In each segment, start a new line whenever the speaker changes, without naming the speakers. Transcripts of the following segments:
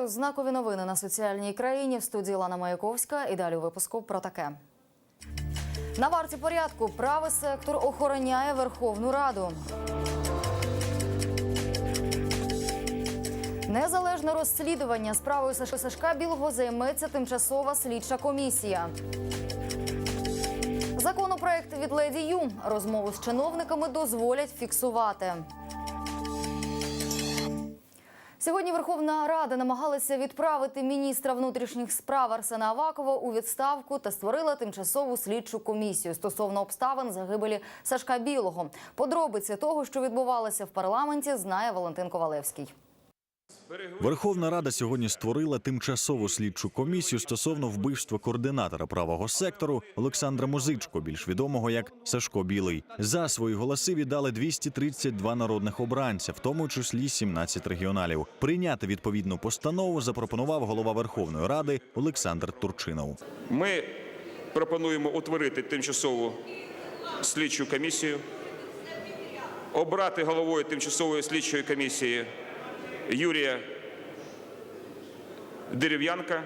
Вітаю знакові новини на соціальній країні в студії Лана Маяковська. І далі у випуску про таке. На варті порядку правий сектор охороняє Верховну Раду. Незалежне розслідування справою Саш- Сашка Білого займеться тимчасова слідча комісія. Законопроект від Леді Ю розмову з чиновниками дозволять фіксувати. Сьогодні Верховна Рада намагалася відправити міністра внутрішніх справ Арсена Авакова у відставку та створила тимчасову слідчу комісію стосовно обставин загибелі Сашка Білого. Подробиці того, що відбувалося в парламенті, знає Валентин Ковалевський.
Верховна Рада сьогодні створила тимчасову слідчу комісію стосовно вбивства координатора правого сектору Олександра Музичко, більш відомого як Сашко Білий. За свої голоси віддали 232 народних обранця, в тому числі 17 регіоналів. Прийняти відповідну постанову запропонував голова Верховної Ради Олександр Турчинов.
Ми пропонуємо утворити тимчасову слідчу комісію, обрати головою тимчасової слідчої комісії Юрія Дерев'янка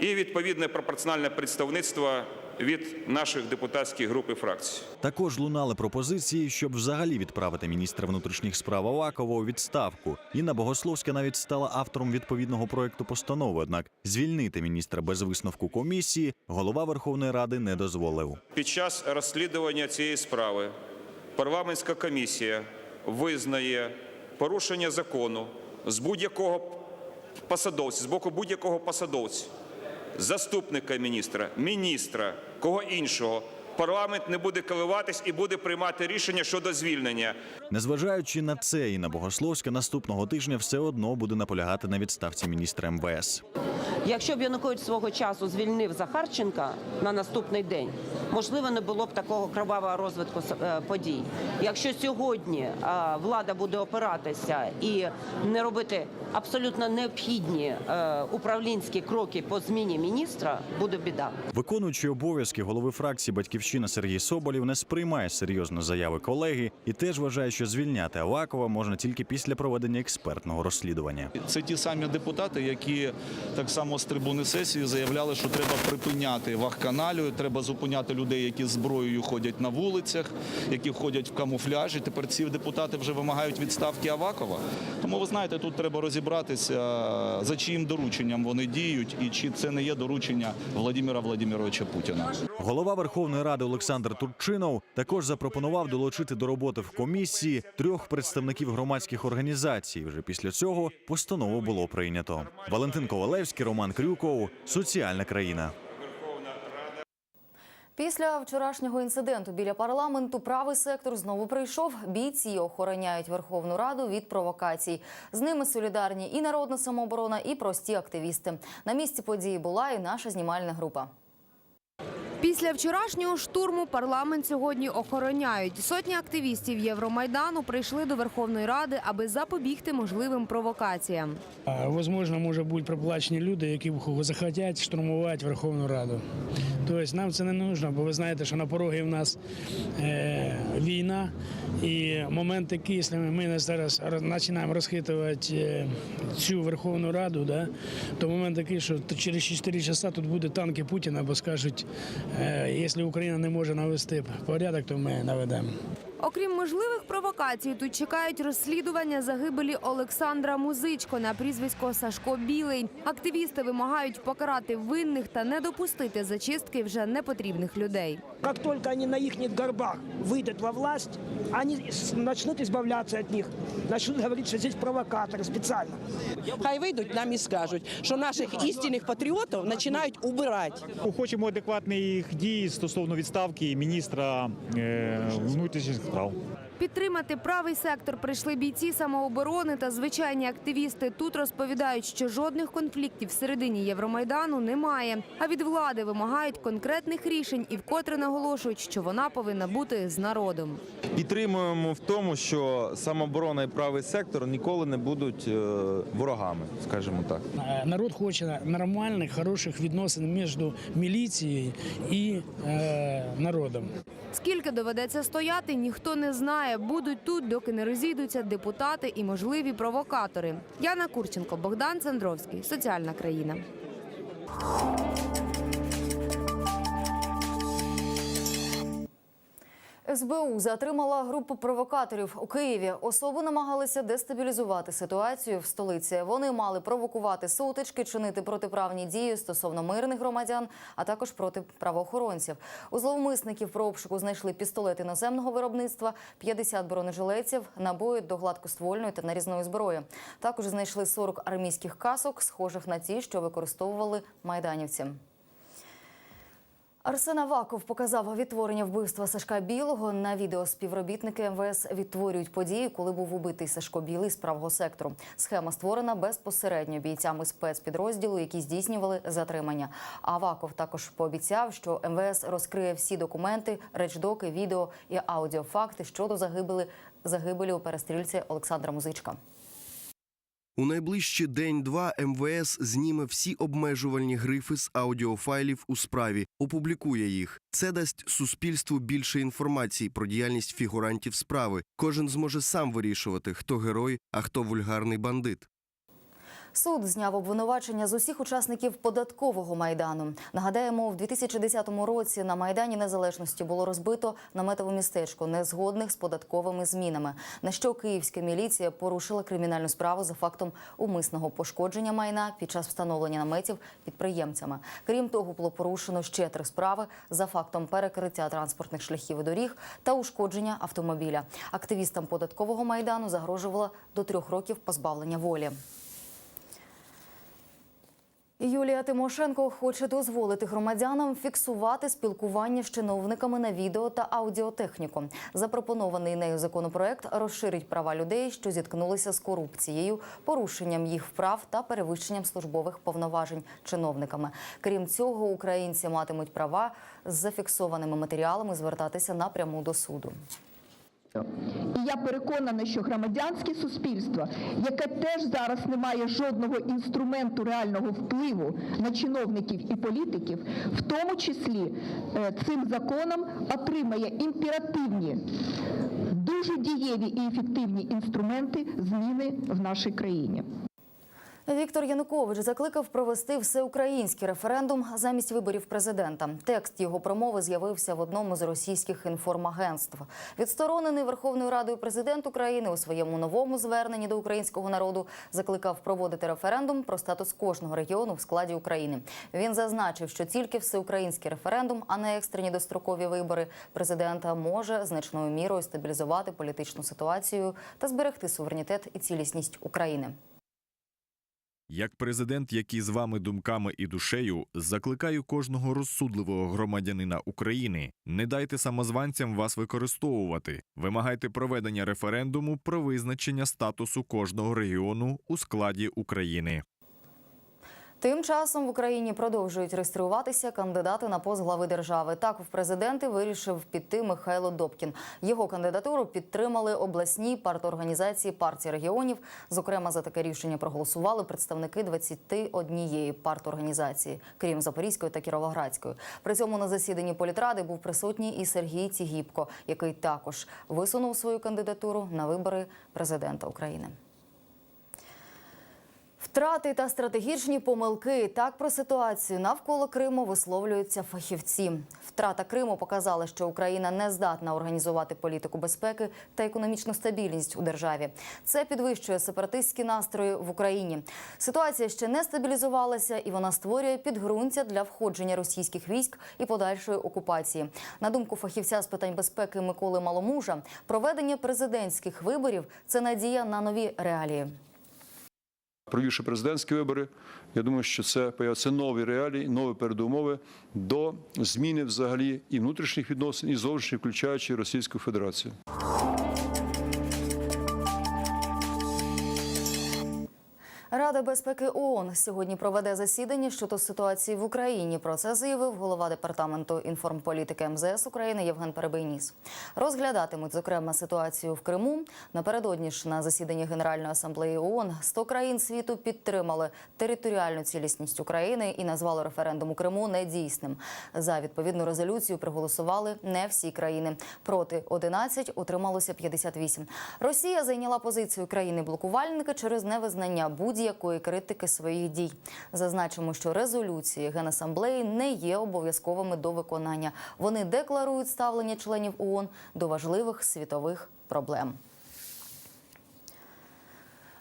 і відповідне пропорціональне представництво від наших депутатських груп і фракцій.
Також лунали пропозиції, щоб взагалі відправити міністра внутрішніх справ Авакова у відставку. Інна Богословська навіть стала автором відповідного проекту постанови. Однак звільнити міністра без висновку комісії голова Верховної Ради не дозволив.
Під час розслідування цієї справи парламентська комісія визнає порушення закону з будь-якого посадовця, з боку будь-якого посадовця, заступника міністра, міністра, кого іншого. Парламент не буде коливатись і буде приймати рішення щодо звільнення.
Незважаючи на це, Інна Богословська наступного тижня все одно буде наполягати на відставці міністра МВС.
Якщо б Янукович свого часу звільнив Захарченка на наступний день, можливо, не було б такого кровавого розвитку е, подій. Якщо сьогодні е, влада буде опиратися і не робити абсолютно необхідні е, управлінські кроки по зміні міністра, буде біда.
Виконуючий обов'язки голови фракції Батьківщина Сергій Соболєв не сприймає серйозно заяви колеги і теж вважає, що звільняти Авакова можна тільки після проведення експертного розслідування.
Це ті самі депутати, які так само з трибуни сесії заявляли, що треба припиняти вахканалію, треба зупиняти людей, які з зброєю ходять на вулицях, які ходять в камуфляжі. Тепер ці депутати вже вимагають відставки Авакова. Тому ви знаєте, тут треба розібратися, за чиїм дорученням вони діють, і чи це не є доручення Владимира Владимировича Путіна.
Голова Верховної Ради Олександр Турчинов також запропонував долучити до роботи в комісії трьох представників громадських організацій. Вже після цього постанову було прийнято. Валентин Ковалевський, Роман Крюков, соціальна країна.
Після вчорашнього інциденту біля парламенту правий сектор знову прийшов. Бійці охороняють Верховну Раду від провокацій. З ними солідарні і народна самооборона, і прості активісти. На місці події була і наша знімальна група.
Після вчорашнього штурму парламент сьогодні охороняють. Сотні активістів Євромайдану прийшли до Верховної Ради, аби запобігти можливим провокаціям.
Возможно, може бути проплачені люди, які захотять штурмувати Верховну Раду. Тобто нам це не потрібно, бо ви знаєте, що на порогі в нас е, війна, і момент такий, якщо ми зараз починаємо розхитувати е, цю Верховну Раду, да, то момент такий, що через 4 часа тут буде танки Путіна, бо скажуть, якщо Україна не може навести порядок, то ми наведемо.
Окрім можливих провокацій, тут чекають розслідування загибелі Олександра Музичко на прізвисько Сашко Білий. Активісти вимагають покарати винних та не допустити зачистки вже непотрібних людей.
Как только они на их горбах выйдут во власть, они с- начнут избавляться от них. Начнут говорить, что здесь провокаторы специально.
Хай вийдуть нам і скажуть, що наших істинних патріотів починають убирати.
Хочемо адекватних дій стосовно відставки міністра е, внутрішніх справ.
Підтримати правий сектор прийшли бійці самооборони та звичайні активісти. Тут розповідають, що жодних конфліктів всередині Євромайдану немає. А від влади вимагають конкретних рішень і вкотре наголошують, що вона повинна бути з народом.
Підтримуємо в тому, що самооборона і правий сектор ніколи не будуть е, ворогами, скажімо так.
Е, Народ хоче нормальних, хороших відносин між міліцією і е, народом.
Скільки доведеться стояти, ніхто не знає. будуть тут, доки не розійдуться депутати і можливі провокатори. Яна Курченко, Богдан Цендровський. Соціальна країна.
СБУ затримала групу провокаторів у Києві. Особи намагалися дестабілізувати ситуацію в столиці. Вони мали провокувати сутички, чинити протиправні дії стосовно мирних громадян, а також проти правоохоронців. У зловмисників про обшуку знайшли пістолет іноземного виробництва, 50 бронежилетів, набої до гладкоствольної та нарізної зброї. Також знайшли 40 армійських касок, схожих на ті, що використовували майданівці. Арсен Аваков показав відтворення вбивства Сашка Білого. На відео співробітники МВС відтворюють події, коли був убитий Сашко Білий з правого сектору. Схема створена безпосередньо бійцями спецпідрозділу, які здійснювали затримання. Аваков також пообіцяв, що МВС розкриє всі документи, речдоки, відео і аудіофакти щодо загибелі загибелі у перестрільці Олександра Музичка.
У найближчі день-два МВС зніме всі обмежувальні грифи з аудіофайлів у справі, опублікує їх. Це дасть суспільству більше інформації про діяльність фігурантів справи. Кожен зможе сам вирішувати, хто герой, а хто вульгарний бандит.
Суд зняв обвинувачення з усіх учасників податкового майдану. Нагадаємо, в 2010 році на майдані незалежності було розбито наметове містечко незгодних з податковими змінами. На що київська міліція порушила кримінальну справу за фактом умисного пошкодження майна під час встановлення наметів підприємцями. Крім того, було порушено ще три справи за фактом перекриття транспортних шляхів і доріг та ушкодження автомобіля. Активістам податкового майдану загрожувало до трьох років позбавлення волі. Юлія Тимошенко хоче дозволити громадянам фіксувати спілкування з чиновниками на відео та аудіотехніку. Запропонований нею законопроект розширить права людей, що зіткнулися з корупцією, порушенням їх прав та перевищенням службових повноважень чиновниками. Крім цього, українці матимуть права з зафіксованими матеріалами звертатися напряму до суду.
І я переконана, що громадянське суспільство, яке теж зараз не має жодного інструменту реального впливу на чиновників і політиків, в тому числі е, цим законом отримає імперативні, дуже дієві і ефективні інструменти зміни в нашій країні.
Віктор Янукович закликав провести всеукраїнський референдум замість виборів президента. Текст його промови з'явився в одному з російських інформагентств. Відсторонений Верховною Радою президент України у своєму новому зверненні до українського народу закликав проводити референдум про статус кожного регіону в складі України. Він зазначив, що тільки всеукраїнський референдум, а не екстрені дострокові вибори президента, може значною мірою стабілізувати політичну ситуацію та зберегти суверенітет і цілісність України.
Як президент, який з вами думками і душею, закликаю кожного розсудливого громадянина України. Не дайте самозванцям вас використовувати. Вимагайте проведення референдуму про визначення статусу кожного регіону у складі України.
Тим часом в Україні продовжують реєструватися кандидати на пост глави держави. Так в президенти вирішив піти Михайло Добкін. Його кандидатуру підтримали обласні парторганізації партії регіонів. Зокрема, за таке рішення проголосували представники 21 парторганізації, крім Запорізької та Кіровоградської. При цьому на засіданні політради був присутній і Сергій Цігіпко, який також висунув свою кандидатуру на вибори президента України. Втрати та стратегічні помилки так про ситуацію навколо Криму висловлюються фахівці. Втрата Криму показала, що Україна не здатна організувати політику безпеки та економічну стабільність у державі. Це підвищує сепаратистські настрої в Україні. Ситуація ще не стабілізувалася, і вона створює підґрунтя для входження російських військ і подальшої окупації. На думку фахівця з питань безпеки Миколи Маломужа, проведення президентських виборів це надія на нові реалії.
Провівши президентські вибори, я думаю, що це появляться нові реалії, нові передумови до зміни взагалі і внутрішніх відносин, і зовнішніх, включаючи Російську Федерацію.
Рада безпеки ООН сьогодні проведе засідання щодо ситуації в Україні. Про це заявив голова департаменту інформполітики МЗС України Євген Перебийніс. Розглядатимуть зокрема ситуацію в Криму. Напередодні ж на засіданні Генеральної асамблеї ООН 100 країн світу підтримали територіальну цілісність України і назвали референдум у Криму недійсним. За відповідну резолюцію проголосували не всі країни. Проти 11, утрималося 58. Росія зайняла позицію країни-блокувальника через невизнання будь-якої критики своїх дій. Зазначимо, що резолюції Генасамблеї не є обов'язковими до виконання. Вони декларують ставлення членів ООН до важливих світових проблем.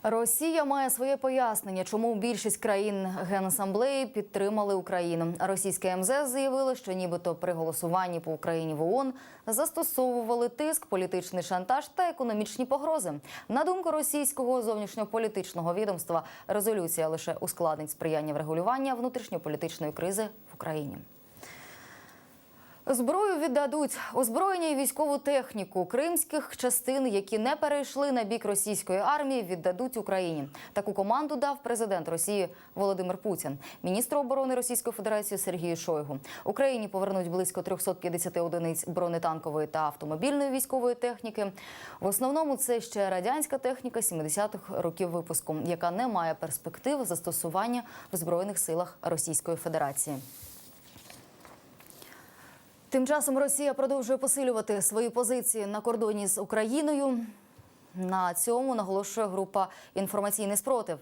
Росія має своє пояснення, чому більшість країн Генасамблеї підтримали Україну. Російське МЗС заявило, що нібито при голосуванні по Україні в ООН застосовували тиск, політичний шантаж та економічні погрози. На думку російського зовнішньополітичного відомства, резолюція лише ускладнить сприяння врегулювання внутрішньополітичної кризи в Україні. Зброю віддадуть озброєння і військову техніку кримських частин, які не перейшли на бік російської армії, віддадуть Україні. Таку команду дав президент Росії Володимир Путін, міністру оборони Російської Федерації Сергію Шойгу. Україні повернуть близько 350 одиниць бронетанкової та автомобільної військової техніки. В основному це ще радянська техніка 70-х років випуску, яка не має перспектив застосування в збройних силах Російської Федерації. Тим часом Росія продовжує посилювати свої позиції на кордоні з Україною. На цьому наголошує група інформаційний спротив.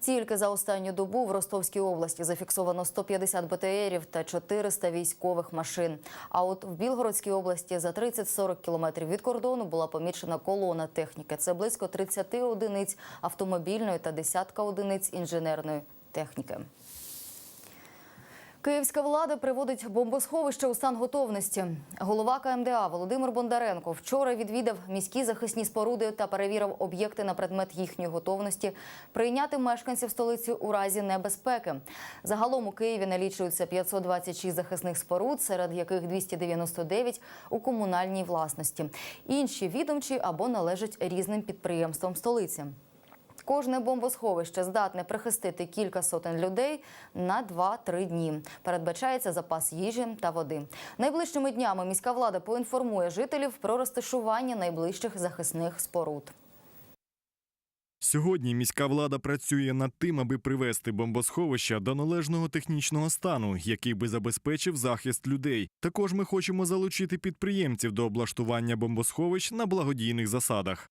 Тільки за останню добу в Ростовській області зафіксовано 150 БТРів та 400 військових машин. А от в Білгородській області за 30-40 кілометрів від кордону була помічена колона техніки. Це близько 30 одиниць автомобільної та десятка одиниць інженерної техніки. Київська влада приводить бомбосховище у стан готовності. Голова КМДА Володимир Бондаренко вчора відвідав міські захисні споруди та перевірив об'єкти на предмет їхньої готовності прийняти мешканців столиці у разі небезпеки. Загалом у Києві налічується 526 захисних споруд, серед яких 299 у комунальній власності. Інші відомчі або належать різним підприємствам столиці. Кожне бомбосховище здатне прихистити кілька сотень людей на 2-3 дні. Передбачається запас їжі та води. Найближчими днями міська влада поінформує жителів про розташування найближчих захисних споруд.
Сьогодні міська влада працює над тим, аби привести бомбосховища до належного технічного стану, який би забезпечив захист людей. Також ми хочемо залучити підприємців до облаштування бомбосховищ на благодійних засадах.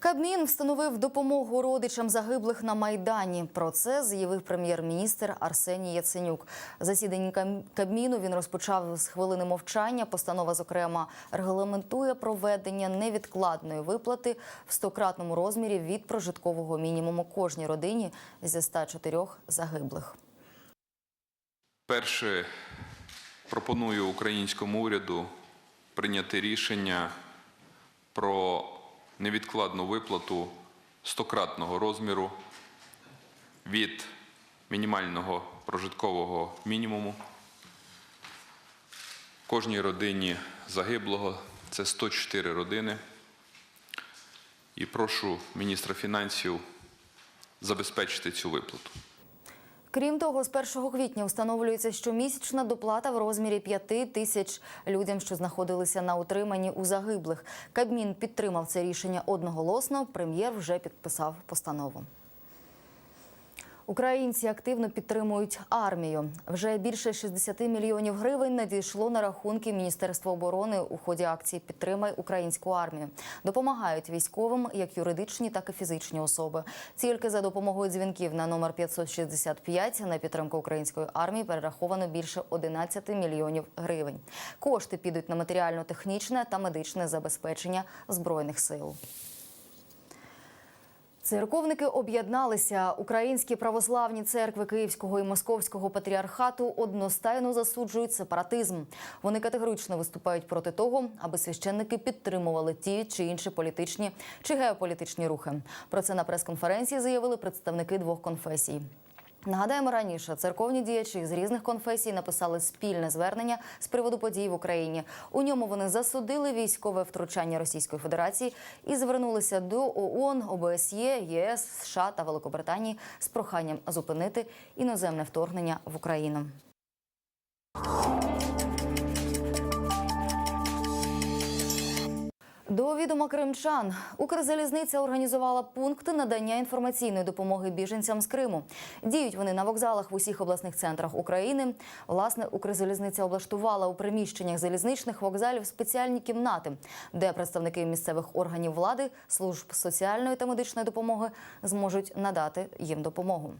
Кабмін встановив допомогу родичам загиблих на майдані. Про це заявив прем'єр-міністр Арсеній Яценюк. Засідання Кабміну він розпочав з хвилини мовчання. Постанова, зокрема, регламентує проведення невідкладної виплати в стократному розмірі від прожиткового мінімуму кожній родині зі 104 загиблих.
Перше, пропоную українському уряду прийняти рішення про невідкладну виплату стократного розміру від мінімального прожиткового мінімуму кожній родині загиблого. Це 104 родини. І прошу міністра фінансів забезпечити цю виплату.
Крім того, з 1 квітня встановлюється щомісячна доплата в розмірі 5 тисяч людям, що знаходилися на утриманні у загиблих. Кабмін підтримав це рішення одноголосно. Прем'єр вже підписав постанову. Українці активно підтримують армію. Вже більше 60 мільйонів гривень надійшло на рахунки Міністерства оборони у ході акції Підтримай українську армію. Допомагають військовим як юридичні, так і фізичні особи. Тільки за допомогою дзвінків на номер 565 на підтримку української армії перераховано більше 11 мільйонів гривень. Кошти підуть на матеріально-технічне та медичне забезпечення збройних сил. Церковники об'єдналися. Українські православні церкви Київського і Московського патріархату одностайно засуджують сепаратизм. Вони категорично виступають проти того, аби священники підтримували ті чи інші політичні чи геополітичні рухи. Про це на прес-конференції заявили представники двох конфесій. Нагадаємо, раніше церковні діячі з різних конфесій написали спільне звернення з приводу подій в Україні. У ньому вони засудили військове втручання Російської Федерації і звернулися до ООН, ОБСЄ, ЄС, США та Великобританії з проханням зупинити іноземне вторгнення в Україну. До відома кримчан Укрзалізниця організувала пункти надання інформаційної допомоги біженцям з Криму. Діють вони на вокзалах в усіх обласних центрах України. Власне, Укрзалізниця облаштувала у приміщеннях залізничних вокзалів спеціальні кімнати, де представники місцевих органів влади, служб соціальної та медичної допомоги зможуть надати їм допомогу.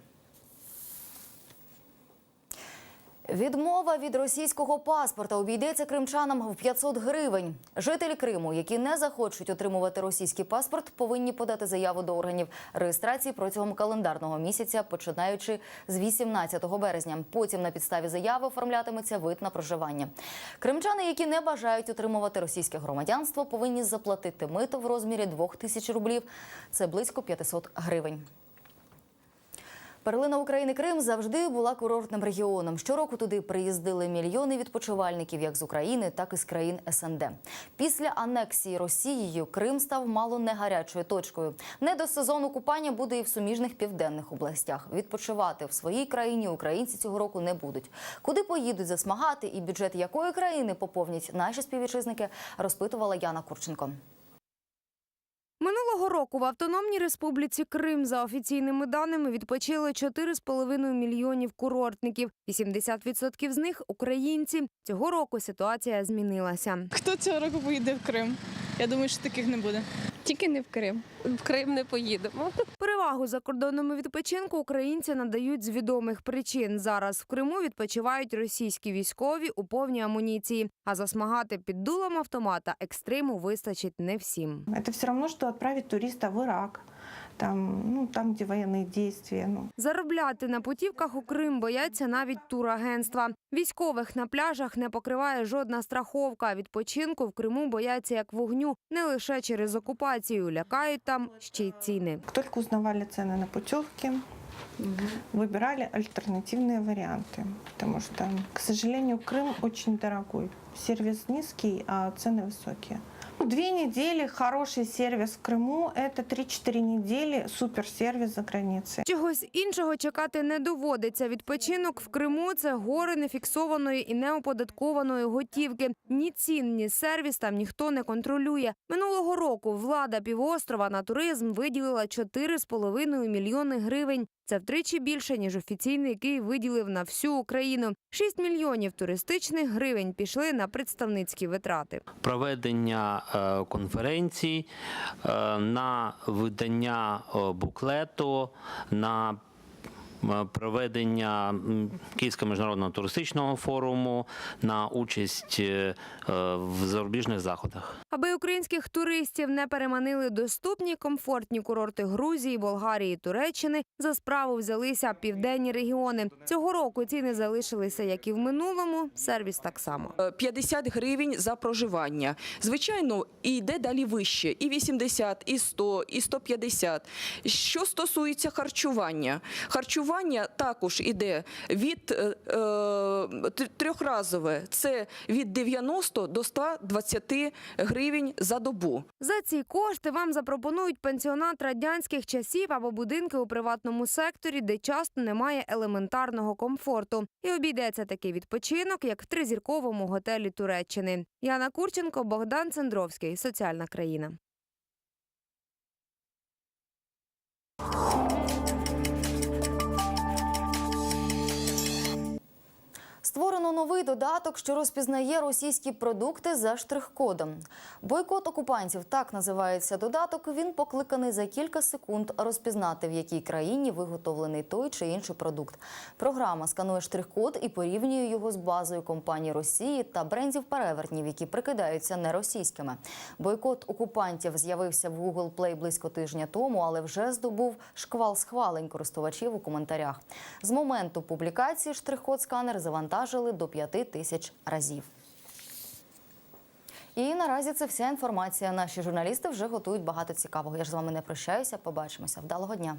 Відмова від російського паспорта обійдеться кримчанам в 500 гривень. Жителі Криму, які не захочуть отримувати російський паспорт, повинні подати заяву до органів реєстрації протягом календарного місяця, починаючи з 18 березня. Потім на підставі заяви оформлятиметься вид на проживання. Кримчани, які не бажають отримувати російське громадянство, повинні заплатити мито в розмірі 2 тисяч рублів. Це близько 500 гривень. Перлина України Крим завжди була курортним регіоном. Щороку туди приїздили мільйони відпочивальників як з України, так і з країн СНД. Після анексії Росією Крим став мало не гарячою точкою. Не до сезону купання буде і в суміжних південних областях. Відпочивати в своїй країні українці цього року не будуть. Куди поїдуть засмагати і бюджет якої країни поповнять наші співвітчизники, розпитувала Яна Курченко.
Минулого року в Автономній Республіці Крим за офіційними даними відпочили 4,5 мільйонів курортників. 80% з них українці. Цього року ситуація змінилася.
Хто цього року поїде в Крим? Я думаю, що таких не буде. Тільки не в Крим. В Крим не поїдемо.
Перевагу закордонному відпочинку українці надають з відомих причин. Зараз в Криму відпочивають російські військові у повній амуніції. А засмагати під дулом автомата екстриму вистачить не всім.
Це все одно, що відправити туриста в Ирак, там, ну, там где военные действия. Ну.
Заробляти на путівках у Крим бояться навіть турагентства. Військових на пляжах не покриває жодна страховка. Відпочинку в Криму бояться як вогню не лише через окупацію. Лякають там ще й ціни.
Как только узнавали цены на путевки, выбирали альтернативные варианты, потому что, к сожалению, Крым очень дорогой. Сервис низкий, а цены высокие. Две недели хороший сервис в Крыму – это 3-4 недели суперсервис за границей.
Чогось іншого чекати не доводиться. Відпочинок в Криму це гори нефіксованої і неоподаткованої готівки. Ні цін, ні сервіс там ніхто не контролює. Минулого року влада півострова на туризм виділила 4,5 мільйони гривень. Це втричі більше, ніж офіційний Київ виділив на всю Україну. 6 мільйонів туристичних гривень пішли на представницькі витрати.
проведення е, конференцій, е, на видання е, буклету, на проведення Київського міжнародного туристичного форуму, на участь е, е, в зарубіжних заходах.
Аби українських туристів не переманили доступні комфортні курорти Грузії, Болгарії, Туреччини, за справу взялися південні регіони. Цього року ціни залишилися, як і в минулому. Сервіс так само.
50 гривень за проживання. Звичайно, і йде далі вище, і 80, і 100, і 150. Що стосується харчування, харчування також іде від е, е, трьохразове, це від 90 до 120 гривень за добу.
За ці кошти вам запропонують пенсіонат радянських часів або будинки у приватному секторі, де часто немає елементарного комфорту. І обійдеться такий відпочинок, як в тризірковому готелі Туреччини. Яна Курченко, Богдан Цендровський. Соціальна країна.
Створено новий додаток, що розпізнає російські продукти за штрих-кодом. Бойкот окупантів так називається додаток. Він покликаний за кілька секунд розпізнати, в якій країні виготовлений той чи інший продукт. Програма сканує штрих-код і порівнює його з базою компаній Росії та брендів перевертнів, які прикидаються неросійськими. Бойкот окупантів з'явився в Google Play близько тижня тому, але вже здобув шквал схвалень користувачів у коментарях. З моменту публікації штрих-код сканер завантажили до 5 тисяч разів. І наразі це вся інформація. Наші журналісти вже готують багато цікавого. Я ж з вами не прощаюся. Побачимося. Вдалого дня.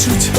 出去